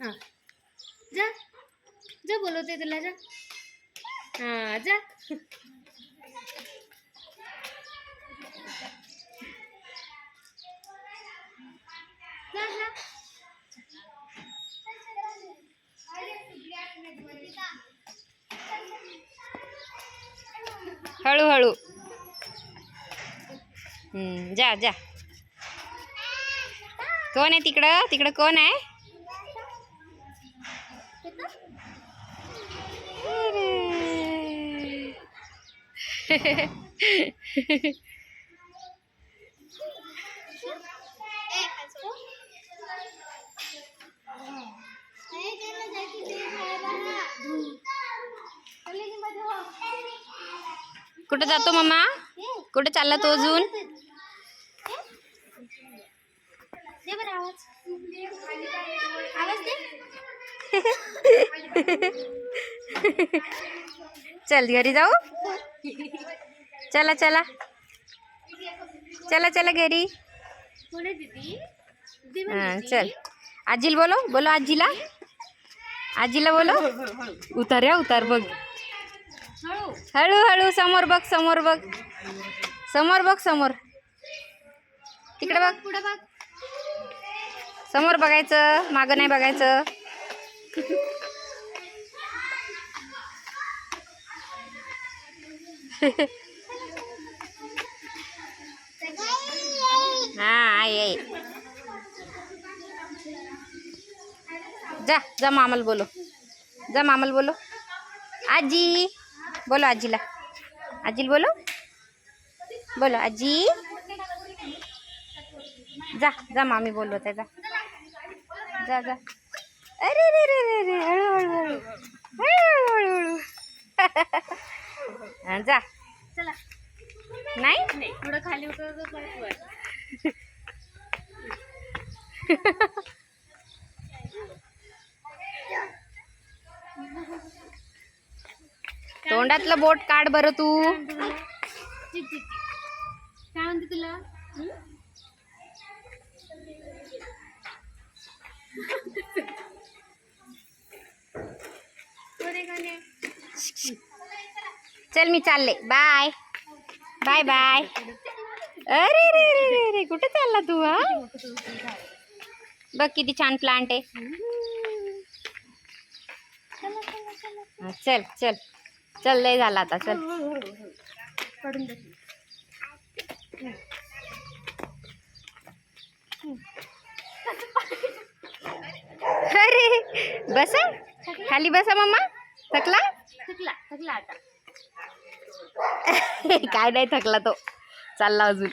हां. जा. जा बोलवते तुला जा. हां जा. जा हळूहळू. हम्म, जा जा. कोण आहे तिकडं? तिकडं कोण आहे? कुठं जातो मम्मा कुठं चालला तो अजून? दे बरं आवाज. आवाज दे. चल घरी जाऊ. चला चला. चला चला घरी. हां. चल. आजीला बोलो बोलो आजीला. आजीला बोलो उतार या उतार बघ. हळू हळूहळू समोर बघ समोर बघ. समोर बघ समोर. तिकडे बघ. पुढं बघ. समोर बघायचं मागं नाही बघायचं. हा आई जा जा मामाला बोलो जा मामाला बोलो आजी बोलो आजीला. आजीला बोलो बोलो आजी. जा जा मामी बोलवत आहे जा. जा जा. अरे रे रे रे रे. हळू हळू हळू. हळू हा, जा. चला. नाही? थोडं खाली उतरतो तोंडातलं बोट काढ बरं तू. काय म्हणते तुला? चल मी चालले. बाय. Bye bye. अरे रे रे रे रे कुठे चालला तू हा? बघ किती छान प्लांट आहे. हा, चल चल. चल लय झाला आता चल. अरे बसा. खाली बसा मम्मा. थकला? थकला थकला आता. काय नाही थकला तो. चालला अजून.